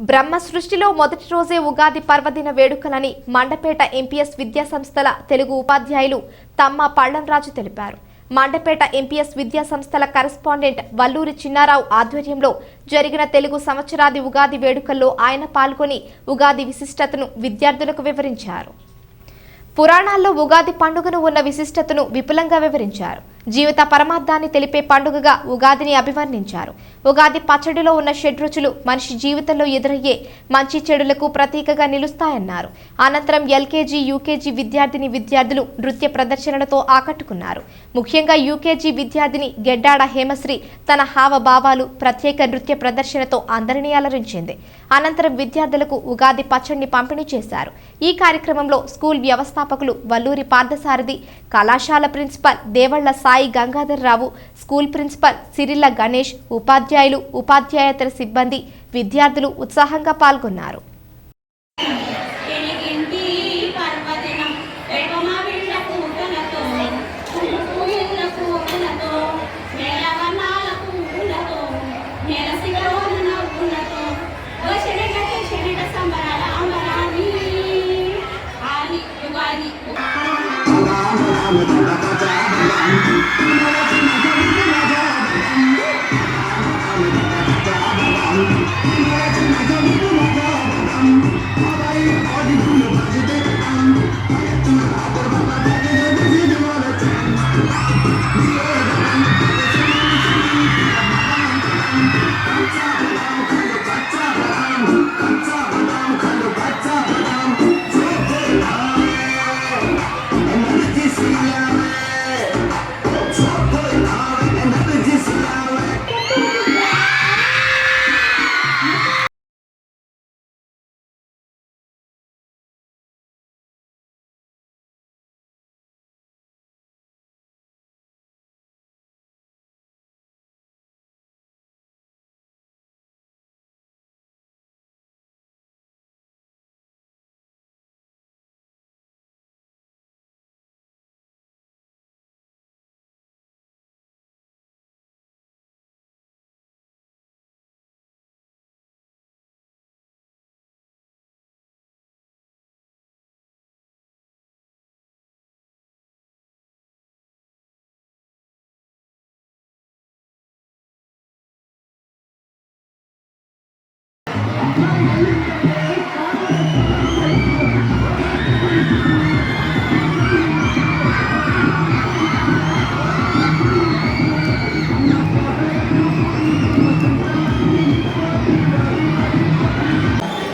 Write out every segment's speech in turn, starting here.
బ్రహ్మ సృష్టిలో మొదటి రోజే ఉగాది పర్వదిన వేడుకలని మండపేట ఎంపీఎస్ విద్యా సంస్థల తెలుగు ఉపాధ్యాయులు తమ్మ పళ్ళంరాజు తెలిపారు. మండపేట ఎంపీఎస్ విద్యా సంస్థల కరెస్పాండెంట్ వల్లూరి చిన్నారావు ఆధ్వర్యంలో జరిగిన తెలుగు సంవత్సరాది ఉగాది వేడుకల్లో ఆయన పాల్గొని ఉగాది విశిష్టతను విద్యార్థులకు వివరించారు. పురాణాల్లో ఉగాది పండుగను ఉన్న విశిష్టతను విపులంగా వివరించారు. జీవిత పరమార్థాన్ని తెలిపే పండుగగా ఉగాదిని అభివర్ణించారు. ఉగాది పచ్చడిలో ఉన్న షడ్రుచులు మనిషి జీవితంలో ఎదురయ్యే మంచి చెడులకు ప్రతీకగా నిలుస్తాయన్నారు. అనంతరం ఎల్కేజీ యూకేజీ విద్యార్థిని విద్యార్థులు నృత్య ప్రదర్శనలతో ఆకట్టుకున్నారు. ముఖ్యంగా యూకేజీ విద్యార్థిని గెడ్డాడ హేమశ్రీ తన హావభావాలు ప్రత్యేక నృత్య ప్రదర్శనతో అందరినీ అలరించింది. అనంతరం విద్యార్థులకు ఉగాది పచ్చడిని పంపిణీ చేశారు. ఈ కార్యక్రమంలో స్కూల్ వ్యవస్థాపకులు వల్లూరి పార్థసారథి కళాశాల principal Devalla Sai Gangadhar Rao school principal Sirilla Ganesh ఉపాధ్యాయులు ఉపాధ్యాయేతర సిబ్బంది విద్యార్థులు ఉత్సాహంగా పాల్గొన్నారు.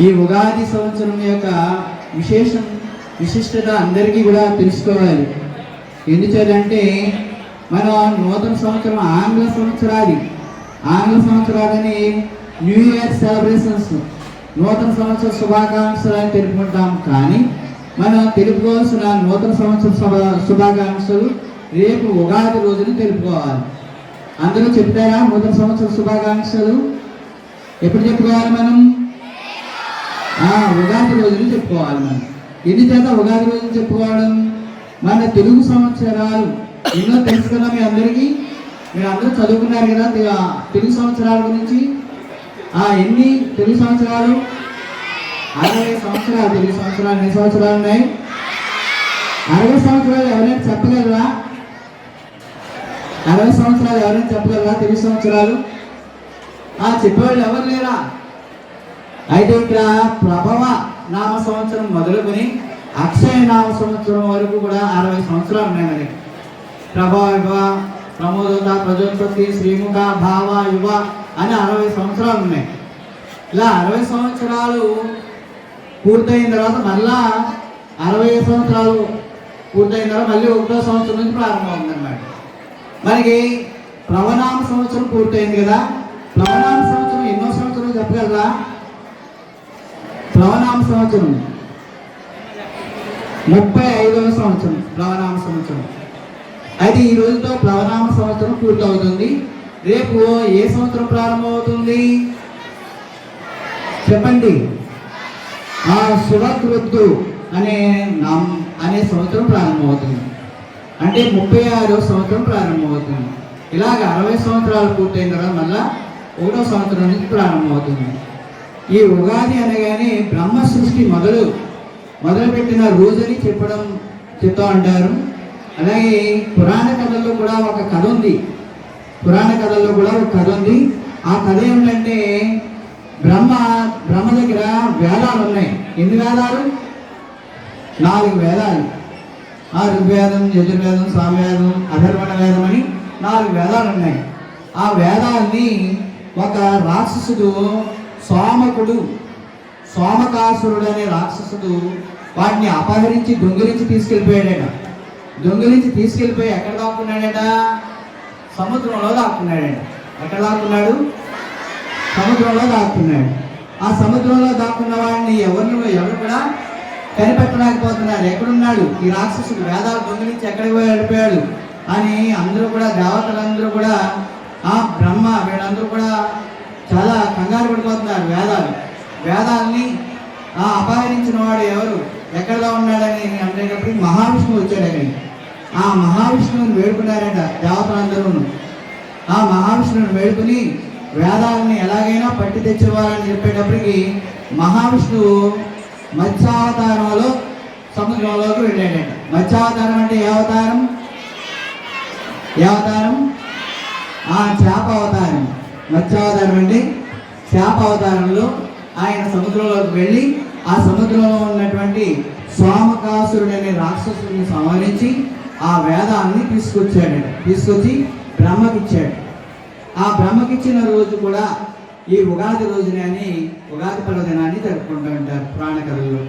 ఈ ఉగాది సంవత్సరం యొక్క విశేషం విశిష్టత అందరికీ కూడా తెలుసుకోవాలి. ఎందుచేతంటే మనం నూతన సంవత్సరం ఆంగ్ల సంవత్సరాది. ఆంగ్ల సంవత్సరాలని న్యూ ఇయర్ సెలబ్రేషన్స్ నూతన సంవత్సర శుభాకాంక్షలు అని తెలుపుకుంటాం. కానీ మనం తెలుపుకోవాల్సిన నూతన సంవత్సర శుభ శుభాకాంక్షలు రేపు ఉగాది రోజున తెలుపుకోవాలి. అందరూ చెప్తారా నూతన సంవత్సర శుభాకాంక్షలు? ఎప్పుడు చెప్పుకోవాలి మనం? ఆ ఉగాది రోజులు చెప్పుకోవాలి మనం. ఎన్ని చేత ఉగాది రోజులు చెప్పుకోవడం? మన తెలుగు సంవత్సరాలు. ఎన్నో తెలుసు కదా మీ అందరికీ? మీరు అందరూ చదువుకున్నారు కదా తెలుగు సంవత్సరాల గురించి? ఆ ఎన్ని తెలుగు సంవత్సరాలు? అరవై సంవత్సరాలు తెలుగు సంవత్సరాలు. ఎన్ని సంవత్సరాలు ఉన్నాయి? అరవై సంవత్సరాలు ఎవరైనా చెప్పగలరా? అరవై సంవత్సరాలు ఎవరైనా చెప్పగలరా తెలుగు సంవత్సరాలు? ఆ చెప్పేవాళ్ళు ఎవరు లేరా? అయితే ఇక్కడ ప్రభవ నామ సంవత్సరం మొదలుకొని అక్షయ నామ సంవత్సరం వరకు కూడా అరవై సంవత్సరాలు ఉన్నాయి మనకి ప్రభవ యువ ప్రమోదత ప్రజోత్పత్తి శ్రీముఖ భావ యువ అని అరవై సంవత్సరాలు ఉన్నాయి. ఇలా అరవై సంవత్సరాలు పూర్తయిన తర్వాత మళ్ళా అరవై సంవత్సరాలు పూర్తయిన తర్వాత మళ్ళీ ఒకటో సంవత్సరం నుంచి ప్రారంభమవుతుందన్నమాట మనకి ప్రవణామ సంవత్సరం పూర్తయింది కదా? ప్రవణామ సంవత్సరం ఎన్నో సంవత్సరం చెప్పగలరా? ప్లవనామ సంవత్సరం. ముప్పై ఐదవ సంవత్సరం ప్లవనామ సంవత్సరం. అయితే ఈ రోజుతో ప్లవనామ సంవత్సరం పూర్తవుతుంది. రేపు ఏ సంవత్సరం ప్రారంభమవుతుంది? చెప్పండి. ఆ శుభకృత్తు అనే నామ అనే సంవత్సరం ప్రారంభమవుతుంది. అంటే ముప్పై ఆరో సంవత్సరం ప్రారంభమవుతుంది. ఇలాగ అరవై సంవత్సరాలు పూర్తయిన తర్వాత మళ్ళా ఒకటో సంవత్సరం నుంచి ప్రారంభమవుతుంది. ఈ ఉగాది అనగానే బ్రహ్మ సృష్టి మొదలు మొదలుపెట్టిన రోజని చెప్పడం చెప్తూ అంటారు అలాగే పురాణ కథల్లో కూడా ఒక కథ ఉంది. పురాణ కథల్లో కూడా ఒక కథ ఉంది. ఆ కథ ఏమిటంటే బ్రహ్మ బ్రహ్మ దగ్గర వేదాలు ఉన్నాయి. ఎన్ని వేదాలు? నాలుగు వేదాలు. ఆ ఋగ్వేదం యజుర్వేదం సామవేదం అధర్వణ వేదం అని నాలుగు వేదాలు ఉన్నాయి. ఆ వేదాల్ని ఒక రాక్షసుడు సోమకుడు సోమకాసురుడు అనే రాక్షసుడు వాటిని అపహరించి దొంగిలించి తీసుకెళ్ళిపోయాడట. దొంగిలించి తీసుకెళ్ళిపోయి ఎక్కడ దాక్కున్నాడట? సముద్రంలో దాక్కున్నాడట. ఎక్కడ దాక్కున్నాడు? సముద్రంలో దాక్కున్నాడు. ఆ సముద్రంలో దాక్కున్న వాడిని ఎవరిని ఎవరు కూడా కనిపెట్టలేకపోతున్నారు. ఎక్కడున్నాడు? ఈ రాక్షసుడు వేదాలు దొంగిలించి ఎక్కడికి పోయి వెళ్ళిపోయాడు? అని అందరూ కూడా దేవతలందరూ కూడా ఆ బ్రహ్మ వీళ్ళందరూ కూడా చాలా కంగారు పడిపోతున్నారు వేదాలు. వేదాల్ని ఆ అపహరించిన వాడు ఎవరు? ఎక్కడగా ఉన్నాడని అనేటప్పటికి మహావిష్ణువు వచ్చాడు అక్కడికి ఆ మహావిష్ణువుని వేడుకున్నారట దేవతలందరూ. ఆ మహావిష్ణువుని వేడుకుని వేదాలని ఎలాగైనా పట్టి తెచ్చేవారని చెప్పేటప్పటికి మహావిష్ణువు మత్స్యావతారంలో సముద్రంలోకి వెళ్ళాడట. మత్స్యావతారం అంటే ఏ అవతారం? ఏ అవతారం? ఆ చేప అవతారం. మత్స్యావతారం అంటే శాప అవతారంలో ఆయన సముద్రంలోకి వెళ్ళి ఆ సముద్రంలో ఉన్నటువంటి సోమకాసురుడు అనే రాక్షసుడిని సంహరించి ఆ వేదాన్ని తీసుకొచ్చాడు తీసుకొచ్చి బ్రహ్మకిచ్చాడు. ఆ బ్రహ్మకిచ్చిన రోజు కూడా ఈ ఉగాది రోజునే అని ఉగాది పర్వదినాన్ని జరుపుకుంటూ ఉంటారు పురాణకథల్లో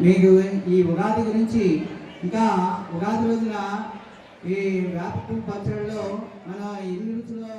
మీకు ఈ ఉగాది గురించి ఇంకా ఉగాది రోజున ఈ వేప పచ్చడిలో మన ఇల్లు రుచిలో